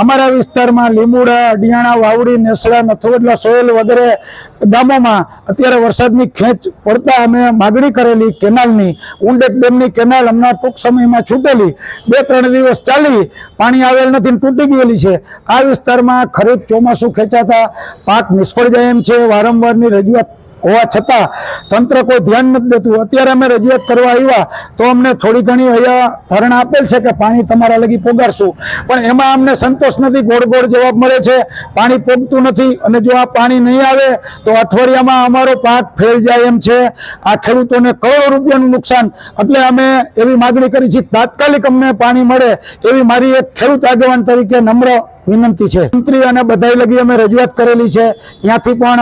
અમારા વિસ્તારમાં લીંબુડા અડિયાણા વાવડી, નેસડા નથોડલા સોયલ વગેરે ગામોમાં અત્યારે વરસાદની ખેંચ પડતા અમે માગણી કરેલી કેનાલની ઉંડેક ડેમની કેનાલ હમણાં ટૂંક સમયમાં છૂટેલી બે ત્રણ દિવસ ચાલી, પાણી આવેલ નથી તૂટી ગયેલી છે. આ વિસ્તારમાં ખરીફ ચોમાસું ખેંચાતા પાક નિષ્ફળ જાય એમ છે. વારંવારની રજૂઆત હોવા છતાં તંત્ર કોઈ ધ્યાન નથી દેતું. અત્યારે અમે રજૂઆત કરવા આવ્યા તો અમને થોડી ઘણી અહીંયા ધારણા આપેલ છે કે પાણી તમારા લગી પોગાડશું પણ એમાં અમને સંતોષ નથી ગોળ ગોળ જવાબ મળે છે. પાણી પોગતું નથી અને જો આ પાણી નહીં આવે તો અઠવાડિયામાં અમારો પાક ફેલ જાય એમ છે. આ ખેડૂતોને કરોડો રૂપિયાનું નુકસાન. એટલે અમે એવી માગણી કરી છે તાત્કાલિક અમને પાણી મળે એવી મારી એક ખેડૂત આગેવાન તરીકે નમ્ર વિનંતી છે. મંત્રી અને બધા લગી અમે રજૂઆત કરેલી છે. ત્યાંથી પણ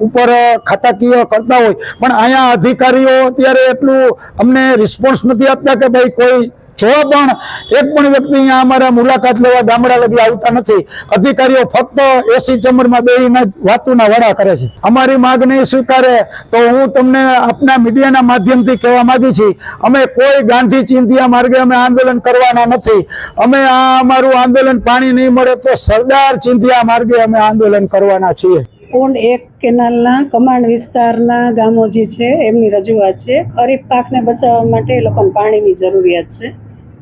ઉપર ખાતાકીય કરતા હોય. પણ અહીંયા અધિકારીઓ અત્યારે એટલું અમને રિસ્પોન્સ નથી આપતા કે ભાઈ કોઈ જો પણ એક પણ વ્યક્તિ અહીંયા અમારા મુલાકાત લેવા ગામડા લગી આવતા નથી, અધિકારીઓ ફક્ત એસી ચમરમાં બેહીને વાતોના વડા કરે છે. અમારી માગ નહીં સ્વીકારે તો હું તમને આપના મીડિયાના માધ્યમથી કહેવા માંગુ છું, અમે કોઈ ગાંધી ચિંધ્યા માર્ગે અમે આંદોલન કરવાના નથી. અમે આ અમારું આંદોલન પાણી નહીં મળે તો સરદાર ચિંધ્યા માર્ગે અમે આંદોલન કરવાના છીએ. કુંડ એક કેનાલના કમાન્ડ વિસ્તારના ગામો જે છે, એમની રજૂઆત છે. ખરીફ પાકને બચાવવા માટે એ લોકોને પાણીની જરૂરિયાત છે.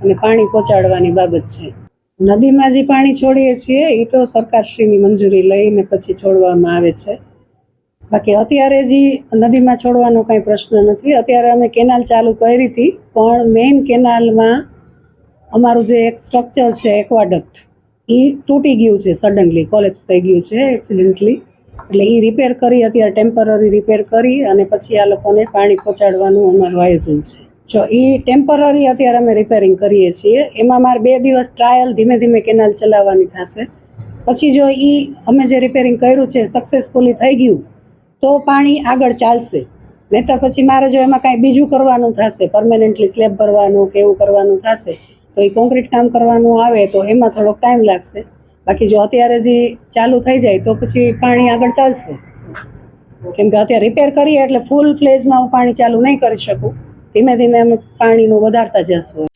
અને પાણી પહોંચાડવાની બાબત છે. નદીમાં જે પાણી છોડીએ છીએ એ તો સરકારશ્રીની મંજૂરી લઈને પછી છોડવામાં આવે છે. બાકી અત્યારે જે નદીમાં છોડવાનો કાંઈ પ્રશ્ન નથી. અત્યારે અમે કેનાલ ચાલુ કરી હતી, પણ મેઇન કેનાલમાં અમારું જે એક સ્ટ્રક્ચર છે એક્વાડક્ટ એ તૂટી ગયું છે સડનલી કોલેપ્સ થઈ ગયું છે એક્સિડન્ટલી એટલે એ રિપેર કરી, અત્યારે ટેમ્પરરી રિપેર કરી અને પછી આ લોકોને પાણી પહોંચાડવાનું અમારું આયોજન છે. જો એ ટેમ્પરરી અત્યારે અમે રિપેરિંગ કરીએ છીએ. એમાં મારે બે દિવસ ટ્રાયલ ધીમે ધીમે કેનાલ ચલાવવાની થશે. પછી જો એ અમે જે રિપેરિંગ કર્યું છે સક્સેસફુલી થઈ ગયું, તો પાણી આગળ ચાલશે. નહીતર પછી મારે જો એમાં કાંઈ બીજું કરવાનું થશે પરમેનન્ટલી સ્લેબ ભરવાનું કે એવું કરવાનું થશે, તો એ કોન્ક્રીટ કામ કરવાનું આવે, તો એમાં થોડોક ટાઈમ લાગશે. બાકી જો અત્યારે જે ચાલુ થઈ જાય, તો પછી પાણી આગળ ચાલશે. કેમ કે અત્યારે રિપેર કરીએ એટલે ફૂલ ફ્લેજમાં હું પાણી ચાલુ નહીં કરી શકું. ધીમે ધીમે અમે પાણીનું વધારતા જશું.